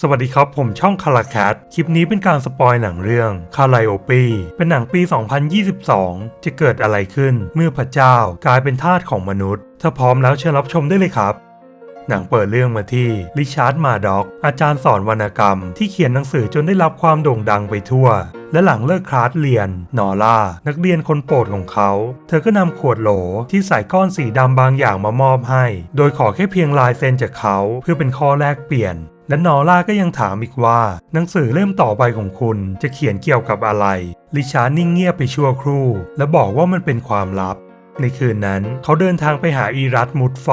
สวัสดีครับ ผมช่องคาราแคทคลิปนี้เป็นการสปอยหนังเรื่องคาไลโอปีเป็นหนังปี 2022 จะเกิดอะไรขึ้นเมื่อพระเจ้ากลายเป็นทาสของมนุษย์ ถ้าพร้อมแล้วเชิญรับชมได้เลยครับหนังเปิดเรื่องมาที่ริชาร์ดมาด็อก อาจารย์สอนวรรณกรรม ที่เขียนหนังสือจนได้รับความโด่งดังไปทั่ว และหลังเลิกคลาสเรียน นอร่า นักเรียนคนโปรดของเขา เธอก็นำขวดโหลที่ใส่ก้อนสีดำบางอย่างมามอบให้ โดยขอแค่เพียงลายเซ็นจากเขาเพื่อเป็นข้อแลกเปลี่ยน และนอร่าก็ยังถามอีกว่า หนังสือเล่มต่อไปของคุณจะเขียนเกี่ยวกับอะไร ลิชาร์ดนิ่งเงียบไปชั่วครู่ และบอกว่ามันเป็นความลับ ในคืนนั้นเขาเดินทางไปหาอีรัตมุดไฟ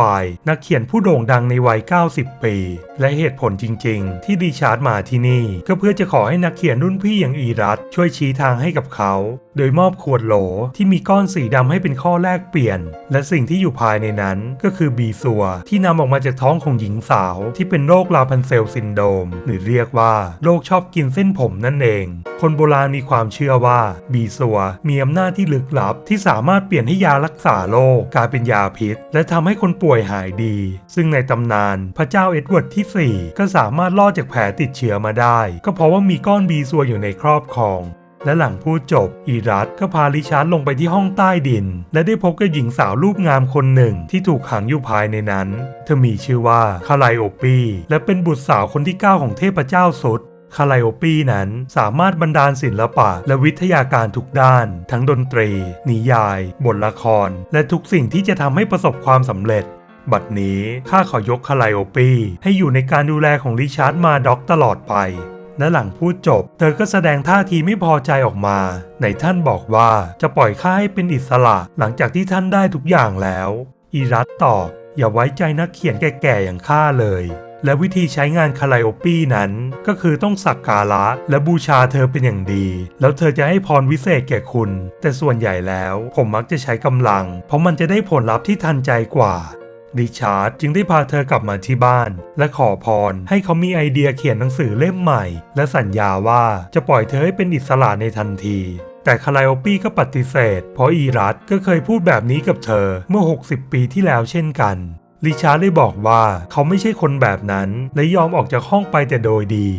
นักเขียนผู้โด่งดังในวัย 90 ปี และเหตุผลจริง ๆ ที่ริชาร์ดมาที่นี่ ก็เพื่อจะขอให้นักเขียนรุ่นพี่อย่างอีรัตช่วยชี้ทางให้กับเขา โดยมอบขวดโหลที่มีก้อนสีดำให้เป็นข้อแลกเปลี่ยน และสิ่งที่อยู่ภายในนั้นก็คือบีซัว ที่นำออกมาจากท้องของหญิงสาว ที่เป็นโรคลาพันเซลซินโดม หรือเรียกว่าโรคชอบกินเส้นผมนั่นเอง คนโบราณมีความเชื่อว่าบีซัวมีอำนาจที่ลึกลับที่สามารถเปลี่ยนให้ยารัักษาโรคกลายเป็นยาพิษ และทำให้คนป่วยหายดี ซึ่งในตำนานพระเจ้าเอ็ดเวิร์ดที่ 4 ก็สามารถรอดจากแผลติดเชื้อมาได้ ก็เพราะว่ามีก้อนบีซัวอยู่ในครอบครองและหลังพูดจบ อีรัตก็พาริชาร์ดลงไปที่ห้องใต้ดิน และได้พบกับหญิงสาวรูปงามคนหนึ่งที่ถูกขังอยู่ภายในนั้น เธอมีชื่อว่าคาไลโอปี และเป็นบุตรสาวคนที่ 9 ของเทพเจ้าสุด คาไลโอปีนั้นสามารถบรรดาลศิลปะและวิทยาการทุกด้าน ทั้งดนตรี นิยาย บทละคร และทุกสิ่งที่จะทำให้ประสบความสำเร็จ บัดนี้ข้าขอยกคาไลโอปีให้อยู่ในการดูแลของริชาร์ดมาด็อกตลอดไป และหลังพูดจบ เธอก็แสดงท่าทีไม่พอใจออกมา ในท่านบอกว่าจะปล่อยข้าให้เป็นอิสระหลังจากที่ท่านได้ทุกอย่างแล้ว อีรัตตอบอย่าไว้ใจนักเขียนแก่ๆอย่างข้าเลย และวิธีใช้งานคาไลโอปี้นั้น ก็คือต้องสักการะและบูชาเธอเป็นอย่างดี แล้วเธอจะให้พรวิเศษแก่คุณ แต่ส่วนใหญ่แล้วผมมักจะใช้กำลัง เพราะมันจะได้ผลลัพธ์ที่ทันใจกว่าริชาร์ดจึงได้พาเธอกลับมาที่บ้าน และขอพรให้เขามีไอเดียเขียนหนังสือเล่มใหม่ และสัญญาว่าจะปล่อยเธอให้เป็นอิสระในทันทีแต่คาไลโอปี้ก็ปฏิเสธ เพราะอีรัตก็เคยพูดแบบนี้กับเธอเมื่อ 60 ปีที่แล้วเช่นกัน ริชาร์ดได้บอกว่าเขาไม่ใช่คนแบบนั้นและยอมออกจากห้องไปแต่โดยดี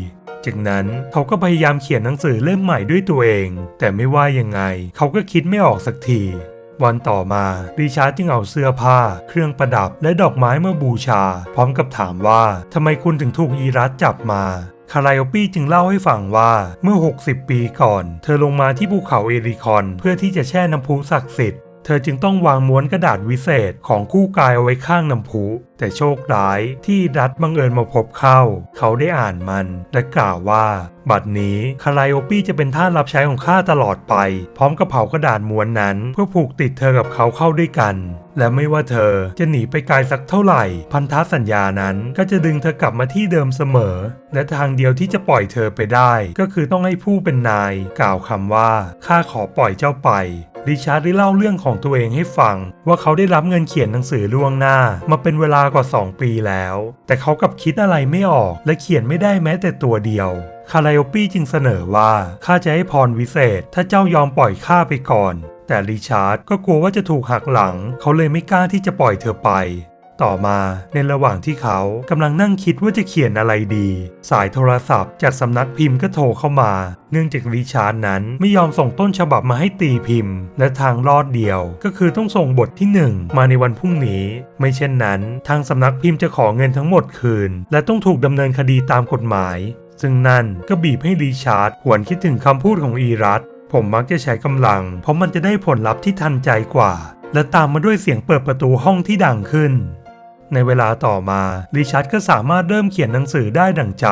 จากนั้นเขาก็พยายามเขียนหนังสือเล่มใหม่ด้วยตัวเอง แต่ไม่ว่ายังไง เขาก็คิดไม่ออกสักที วันต่อมาริชาร์ดจึงเอาเสื้อผ้า เครื่องประดับและดอกไม้มาบูชา พร้อมกับถามว่าทำไมคุณถึงถูกอีรัตจับมาคาไลโอปี้จึงเล่าให้ฟังว่าเมื่อ 60 ปีก่อน เธอลงมาที่ภูเขาเอริคอน เพื่อที่จะแช่น้ำพุศักดิ์สิทธิ์ ธอจึงต้องวางม้วนกระดาษวิเศษของคู่กายเอาไว้ข้างน้ำพุ แต่โชคร้ายที่รัฐบังเอิญมาพบเข้า เขาได้อ่านมัน และกล่าวว่า บัดนี้คาไลโอปี้จะเป็นท่าสรับใช้ของข้าตลอดไป พร้อมกับเผากระดาษม้วนนั้น เพื่อผูกติดเธอกับเขาเข้าด้วยกัน และไม่ว่าเธอจะหนีไปไกลสักเท่าไหร่ พันธสัญญานั้นก็จะดึงเธอกลับมาที่เดิมเสมอ และทางเดียวที่จะปล่อยเธอไปได้ ก็คือต้องให้ผู้เป็นนาย กล่าวคำว่าข้าขอปล่อยเจ้าไป ริชาร์ดได้เล่าเรื่องของตัวเองให้ฟัง ว่าเขาได้รับเงินเขียนหนังสือล่วงหน้า มาเป็นเวลากว่า 2 ปีแล้ว แต่เขากลับคิดอะไรไม่ออกและเขียนไม่ได้แม้แต่ตัวเดียวคาไลโอปี้จึงเสนอว่าข้าจะให้พรวิเศษ ถ้าเจ้ายอมปล่อยข้าไปก่อน แต่ริชาร์ดก็กลัวว่าจะถูกหักหลัง เขาเลยไม่กล้าที่จะปล่อยเธอไป ต่อมาในระหว่างที่เขากำลังนั่งคิดว่าจะเขียนอะไรดี สายโทรศัพท์จากสำนักพิมพ์ก็โทรเข้ามา เนื่องจากริชาร์ดนั้นไม่ยอมส่งต้นฉบับมาให้ตีพิมพ์ และทางรอดเดียว ก็คือต้องส่งบทที่ 1 มาในวันพรุ่งนี้ ไม่เช่นนั้น ทางสำนักพิมพ์จะขอเงินทั้งหมดคืน และต้องถูกดำเนินคดีตามกฎหมาย ซึ่งนั่นก็บีบให้ริชาร์ดหวนคิดถึงคำพูดของอีรัตผมมักจะใช้กำลัง เพราะมันจะได้ผลลัพธ์ที่ทันใจกว่า และตามมาด้วยเสียงเปิดประตูห้องที่ดังขึ้น ในเวลาต่อมาริชาร์ดก็สามารถเริ่มเขียนหนังสือได้ดั่งใจ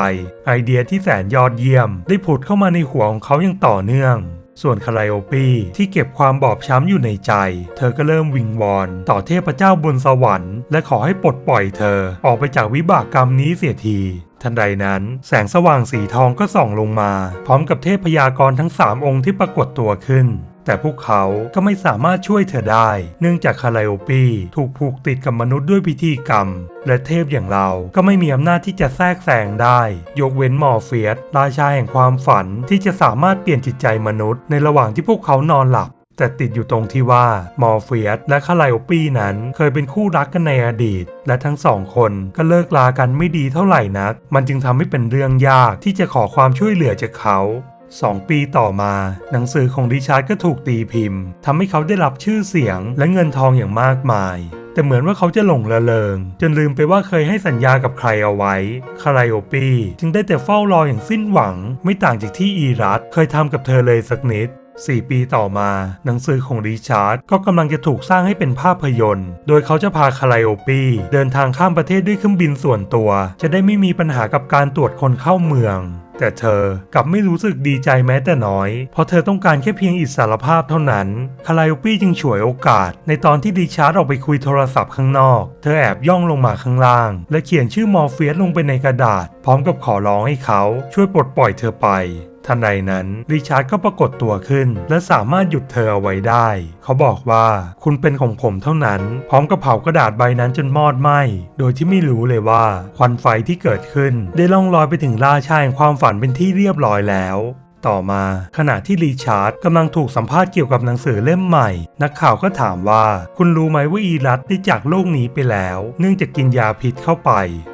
ไอเดียที่แสนยอดเยี่ยม ได้ผุดเข้ามาในหัวของเขาอย่างต่อเนื่อง ส่วนคาไลโอปีที่เก็บความบอบช้ำอยู่ในใจ เธอก็เริ่มวิงวอน ต่อเทพเจ้าบนสวรรค์และขอให้ปลดปล่อยเธอ ออกไปจากวิบากกรรมนี้เสียทีทันใดนั้น แสงสว่างสีทองก็ส่องลงมา พร้อมกับเทพพยากรทั้งสามองค์ที่ปรากฏตัวขึ้น แต่พวกเขาก็ไม่สามารถช่วยเธอได้ เนื่องจากคาไลโอปีถูกผูกติดกับมนุษย์ด้วยพิธีกรรม และเทพอย่างเราก็ไม่มีอำนาจที่จะแทรกแซงได้ ยกเว้นมอร์เฟียสราชาแห่งความฝันที่จะสามารถเปลี่ยนจิตใจมนุษย์ ในระหว่างที่พวกเขานอนหลับแต่ติดอยู่ตรงที่ว่ามอร์เฟียสและคาไลโอปีนั้นเคยเป็นคู่รักกันในอดีต และทั้งสองคนก็เลิกลากันไม่ดีเท่าไหร่นัก มันจึงทำให้เป็นเรื่องยากที่จะขอความช่วยเหลือจากเขา สองปีต่อมา หนังสือของริชาร์ดก็ถูกตีพิมพ์ทำให้เขาได้รับชื่อเสียงและเงินทองอย่างมากมาย แต่เหมือนว่าเขาจะหลงละเลงจนลืมไปว่าเคยให้สัญญากับใครเอาไว้คาไลโอปีจึงได้แต่เฝ้ารออย่างสิ้นหวัง ไม่ต่างจากที่อีรัตเคยทำกับเธอเลยสักนิด4ปีต่อมา หนังสือของริชาร์ดก็กำลังจะถูกสร้างให้เป็นภาพยนตร์ โดยเขาจะพาคาไลโอปีเดินทางข้ามประเทศด้วยเครื่องบินส่วนตัว จะได้ไม่มีปัญหากับการตรวจคนเข้าเมือง แต่เธอกลับไม่รู้สึกดีใจแม้แต่น้อย เพราะเธอต้องการแค่เพียงอิสรภาพเท่านั้นคาไลโอปี้จึงฉวยโอกาส ในตอนที่ดิชาร์ดออกไปคุยโทรศัพท์ข้างนอก เธอแอบย่องลงมาข้างล่าง และเขียนชื่อมอร์เฟียสลงไปในกระดาษ พร้อมกับขอร้องให้เขาช่วยปลดปล่อยเธอไป ทันใดนั้นริชาร์ดก็ปรากฏตัวขึ้น และสามารถหยุดเธอเอาไว้ได้ เขาบอกว่าคุณเป็นของผมเท่านั้น พร้อมกับเผากระดาษใบนั้นจนมอดไหม้โดยที่ไม่รู้เลยว่าควันไฟที่เกิดขึ้น ได้ล่องลอยไปถึงราชาแห่งความฝันเป็นที่เรียบร้อยแล้ว ต่อมาขณะที่ริชาร์ดกำลังถูกสัมภาษณ์เกี่ยวกับหนังสือเล่มใหม่ นักข่าวก็ถามว่า คุณรู้ไหมว่าอีรัตได้จากโลกนี้ไปแล้ว เนื่องจากกินยาพิษเข้าไป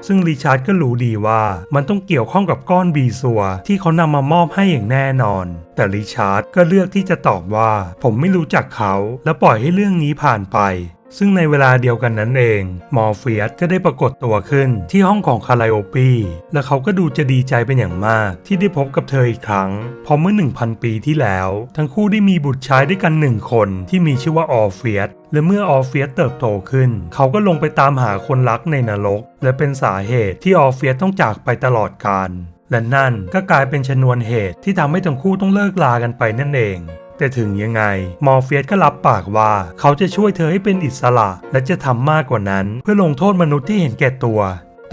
ซึ่งริชาร์ดก็รู้ดีว่ามันต้องเกี่ยวข้องกับก้อนบีซัวที่เขานำมามอบให้อย่างแน่นอน แต่ริชาร์ดก็เลือกที่จะตอบว่า ผมไม่รู้จักเขา และปล่อยให้เรื่องนี้ผ่านไป ซึ่งในเวลาเดียวกันนั้นเอง มอร์เฟียสก็ได้ปรากฏตัวขึ้นที่ห้องของคาไลโอปีและเขาก็ดูจะดีใจเป็นอย่างมากที่ได้พบกับเธออีกครั้งพราะเมื่อ 1,000 ปีที่แล้ว ทั้งคู่ได้มีบุตรชายด้วยกันหนึ่งคนที่มีชื่อว่าออร์เฟียสและเมื่อออร์เฟียสเติบโตขึ้น เขาก็ลงไปตามหาคนรักในนรก และเป็นสาเหตุที่ออร์เฟียสต้องจากไปตลอดกาลและนั่นก็กลายเป็นชนวนเหตุที่ทำให้ทั้งคู่ต้องเลิกลากันไปนั่นเอง แต่ถึงยังไง มอร์เฟียสก็รับปากว่า เขาจะช่วยเธอให้เป็นอิสระ และจะทำมากกว่านั้น เพื่อลงโทษมนุษย์ที่เห็นแก่ตัว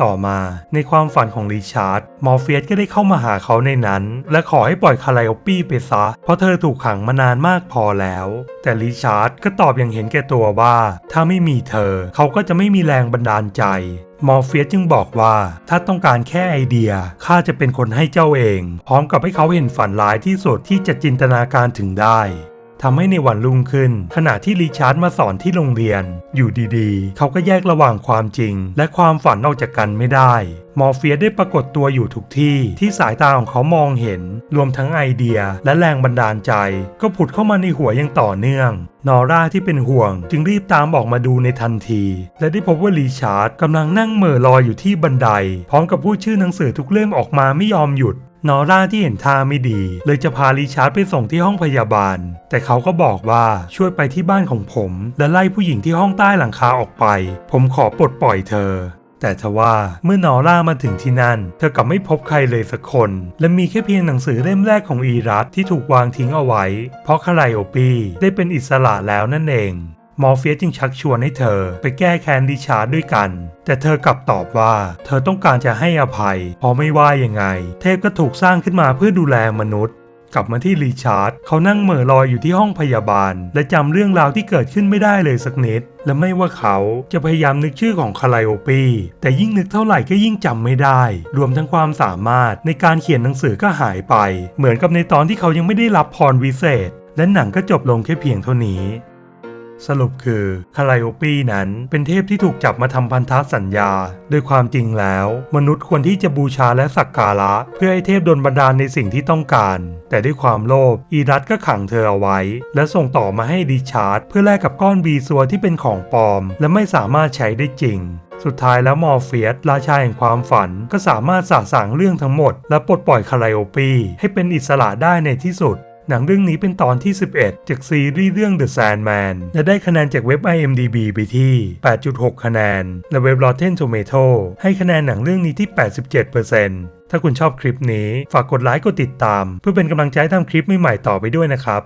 ต่อมาในความฝันของริชาร์ด มอร์เฟียสก็ได้เข้ามาหาเขาในนั้น และขอให้ปล่อยคาไลโอปี้ไปซะ เพราะเธอถูกขังมานานมากพอแล้ว แต่ริชาร์ดก็ตอบอย่างเห็นแก่ตัวว่า ถ้าไม่มีเธอ เขาก็จะไม่มีแรงบันดาลใจ มอร์เฟียสจึงบอกว่าถ้าต้องการแค่ไอเดียข้าจะเป็นคนให้เจ้าเอง พร้อมกับให้เขาเห็นฝันร้ายที่สุดที่จะจินตนาการถึงได้ ทำให้ในวันรุ่งขึ้น ขณะที่ริชาร์ดมาสอนที่โรงเรียน อยู่ดีๆ เขาก็แยกระหว่างความจริง และความฝันออกจากกันไม่ได้ มอร์เฟียได้ปรากฏตัวอยู่ทุกที่ที่สายตาของเขามองเห็น รวมทั้งไอเดียและแรงบันดาลใจ ก็ผุดเข้ามาในหัวอย่างต่อเนื่อง นอร่าที่เป็นห่วง จึงรีบตามออกมาดูในทันที และได้พบว่าริชาร์ดกำลังนั่งเหม่อลอยอยู่ที่บันได พร้อมกับพูดชื่อหนังสือทุกเล่มออกมาไม่ยอมหยุด นอร่าที่เห็นท่าไม่ดี เลยจะพาริชาร์ดไปส่งที่ห้องพยาบาล แต่เขาก็บอกว่าช่วยไปที่บ้านของผม และไล่ผู้หญิงที่ห้องใต้หลังคาออกไป ผมขอปลดปล่อยเธอ แต่ทว่าเมื่อนอร่ามาถึงที่นั่น เธอกลับไม่พบใครเลยสักคน และมีแค่เพียงหนังสือเล่มแรกของอีรัตที่ถูกวางทิ้งเอาไว้ เพราะคาไลโอปีได้เป็นอิสระแล้วนั่นเอง มอร์เฟียสจึงชักชวนให้เธอไปแก้แค้นดิชาร์ดด้วยกัน แต่เธอกลับตอบว่า เธอต้องการจะให้อภัย เพราะไม่ว่ายังไง เทพก็ถูกสร้างขึ้นมาเพื่อดูแลมนุษย์ กลับมาที่รีชาร์ดเขานั่งเหม่อลอยอยู่ที่ห้องพยาบาล และจำเรื่องราวที่เกิดขึ้นไม่ได้เลยสักนิด และไม่ว่าเขาจะพยายามนึกชื่อของคาไลโอปีแต่ยิ่งนึกเท่าไหร่ก็ยิ่งจำไม่ได้ รวมทั้งความสามารถในการเขียนหนังสือก็หายไป เหมือนกับในตอนที่เขายังไม่ได้รับพรวิเศษและหนังก็จบลงแค่เพียงเท่านี้ สรุปคือคาไลโอปีนั้นเป็นเทพที่ถูกจับมาทำพันธสัญญา โดยความจริงแล้ว มนุษย์ควรที่จะบูชาและสักการะ เพื่อให้เทพดลบันดาลในสิ่งที่ต้องการ แต่ด้วยความโลภอีรัตก็ขังเธอเอาไว้ และส่งต่อมาให้ดิชาร์ดเพื่อแลกกับก้อนบีซัวที่เป็นของปลอม และไม่สามารถใช้ได้จริงสุดท้ายแล้วมอร์เฟียสราชาแห่งความฝันก็สามารถสาสางเรื่องทั้งหมด และปลดปล่อยคาไลโอปีให้เป็นอิสระได้ในที่สุด หนังเรื่องนี้เป็นตอนที่ 11 จากซีรีส์เรื่อง The Sandman และได้คะแนนจากเว็บ IMDb ไปที่ 8.6 คะแนน และเว็บ Rotten Tomato ให้คะแนนหนังเรื่องนี้ที่ 87%ถ้าคุณชอบคลิปนี้ ฝากกดไลค์กดติดตาม เพื่อเป็นกำลังใจทำคลิปใหม่ๆต่อไปด้วยนะครับ